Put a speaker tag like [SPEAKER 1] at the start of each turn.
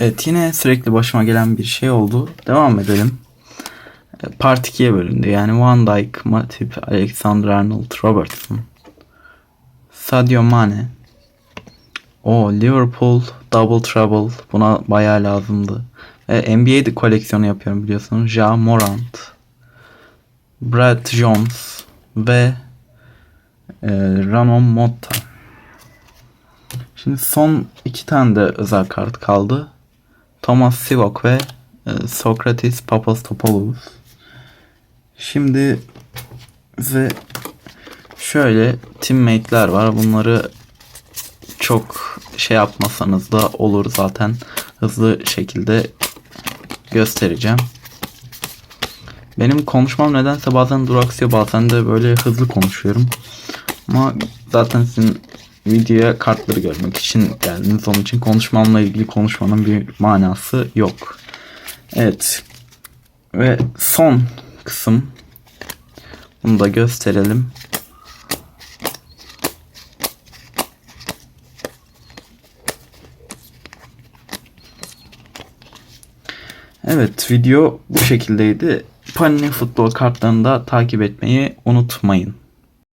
[SPEAKER 1] Evet yine sürekli başıma gelen bir şey oldu. Devam edelim. E, Part 2'ye bölündü. Yani Van Dijk, Matip, Alexander-Arnold, Robertson, Sadio Mane. O Liverpool Double Trouble. Buna bayağı lazımdı. Ve NBA'de koleksiyonu yapıyorum biliyorsunuz. Ja Morant, Brad Jones ve e, Ramon Motta. Şimdi son iki tane de özel kart kaldı. Thomas Sivok ve e, Sokratis Papastopoulos. Şimdi ve şöyle teammate'ler var. Bunları çok şey yapmasanız da olur zaten. Hızlı şekilde göstereceğim. Benim konuşmam nedense bazen duraksıyor bazen de böyle hızlı konuşuyorum. Ama zaten sizin videoya kartları görmek için geldiniz. Onun için konuşmamla ilgili konuşmanın bir manası yok. Evet. Ve son kısım. Bunu da gösterelim. Evet video bu şekildeydi. Panini futbol kartlarını da takip etmeyi unutmayın.